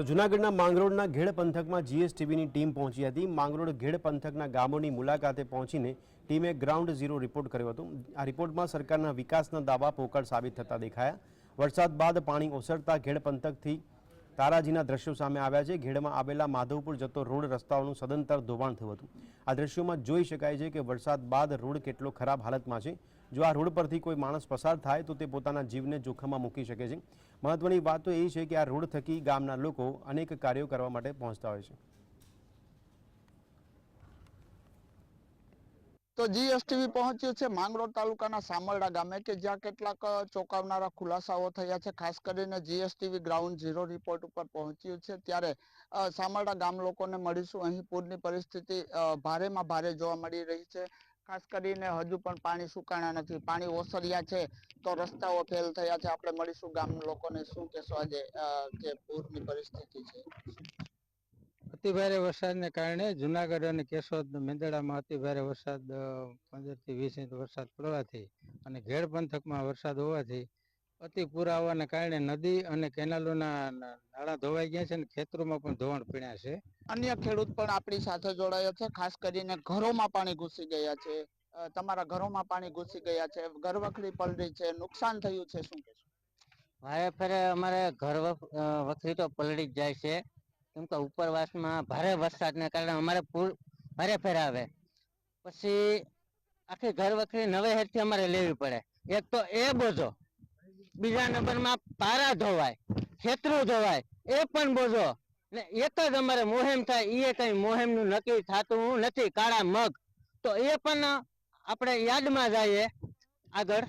તો જૂનાગઢના માંગરોળના ઘેડ પંથકમાં જીએસટીવીની ટીમ પહોંચી હતી. માંગરોળ ઘેડ પંથકના ગામોની મુલાકાતે પહોંચીને ટીમે ગ્રાઉન્ડ ઝીરો રિપોર્ટ કર્યો હતો. આ રિપોર્ટમાં સરકારના વિકાસના દાવા પોકળ સાબિત થતા દેખાયા. વરસાદ બાદ પાણી ઓસરતા ઘેડ પંથકથી તારાજીના દ્રશ્યો સામે આવ્યા છે. ઘેડમાં આવેલા માધવપુર જતો રોડ રસ્તાઓનું સદંતર ધોવાણ થયું હતું. આ દ્રશ્યોમાં જોઈ શકાય છે કે વરસાદ બાદ રોડ કેટલો ખરાબ હાલતમાં છે. જો આ રોડ પરથી કોઈ માણસ પસાર થાય તો તે પોતાના જીવને જોખમમાં મૂકી શકે છે. મહત્વની વાત તો એ છે કે આ રોડ થકી ગામના લોકો અનેક કાર્યો કરવા માટે પહોંચતા હોય છે. તો જીએસટીવી પહોંચ્યું છે માંગરોળ તાલુકાના સામરડા ગામે કે જ્યાં કેટલાક ચોંકાવનારા ખુલાસાઓ થયા છે. ખાસ કરીને જીએસટીવી ગ્રાઉન્ડ ઝીરો રિપોર્ટ ઉપર પહોંચ્યું છે. ત્યારે સામરડા ગામ લોકોને મળીશું. અહીં પૂરની પરિસ્થિતિ ભારેમાં ભારે જોવા મળી રહી છે. ખાસ કરીને હજુ પણ પાણી સુકાણા નથી. પાણી ઓસર્યા છે તો રસ્તાઓ ફેલ થયા છે. આપણે મળીશું ગામ લોકોને શું કહેશો આજે કે પૂરની પરિસ્થિતિ છે? અતિ ભારે વરસાદને કારણે જુનાગઢ અને કેશોદ મેંદડામાં અતિભારે વરસાદ પંદરથી વીસ ઇંચ વરસાદ પડવાથી અને ઘેડ પંથકમાં વરસાદ હોવાથી અતિ પૂર આવવાને કારણે નદી અને કેનાલોના નાળા ધોવાઈ ગયા છે અને ખેતરોમાં પણ ધોવાણ પીણ્યા છે. અન્ય ખેડૂત પણ આપણી સાથે જોડાયો છે ખાસ કરીને ઘરોમાં પાણી ઘૂસી ગયા છે. તમારા ઘરોમાં પાણી ઘૂસી ગયા છે ઘરવખરી પલળી છે નુકસાન થયું છે શું કહેશો? વારે ફેરે અમારે ઘર વખ- વખરી તો પલળી જ જાય છે. કેમ કે ઉપરવાસમાં ભારે વરસાદને કારણે અમારે પૂર ભારે ફેરાવે. પછી આખી ઘર વખરી નવે હેરથી અમારે લેવી પડે. એક તો એ બોજો. બીજા નંબરમાં પારા ધોવાય, ખેતરું ધોવાય, એ પણ બોજો. ને એક જ અમારે મોહેમ થાય એ કઈ મોહેમનું નક્કી થતું નથી, કાળા મગ. તો એ પણ આપણે યાદમાં જઈએ આગળ.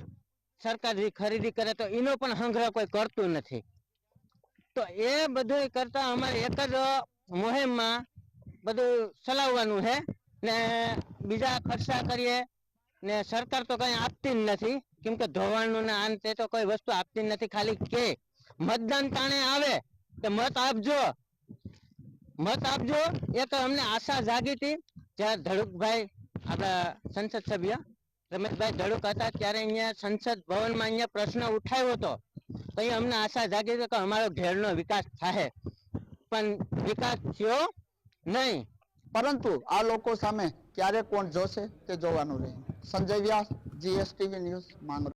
સરકાર જે ખરીદી કરે તો એનો પણ સંગ્રહ કોઈ કરતું નથી. તો એ બધું કરતા અમારે એક જ મુહિમમાં બધું ચલાવવાનું છે. ને બીજા ખર્ચા કરીએ. ને સરકાર તો કઈ આપતી જ નથી. કેમ કે ધોવાણનું ને આન તે તો કોઈ વસ્તુ આપતી નથી. ખાલી કે મતદાન તાણે આવે કે મત આપજો. મત આપજો એ તો અમને આશા જાગી હતી. જ્યાં ધડુકભાઈ આપણા સંસદ સભ્ય રમેશભાઈ ધડુક હતા ત્યારે અહીંયા સંસદ ભવનમાં અહીંયા પ્રશ્ન ઉઠાવ્યો હતો. તો અમને આશા જાગી હતી કે અમારો ઘેરનો વિકાસ થાય પણ વિકાસ થયો નહીં. પરંતુ આ લોકો સામે ક્યારે કોણ જોશે તે જોવાનું રહે સંજય વ્યાસ જીએસટીવી ન્યૂઝ માંગરોળ.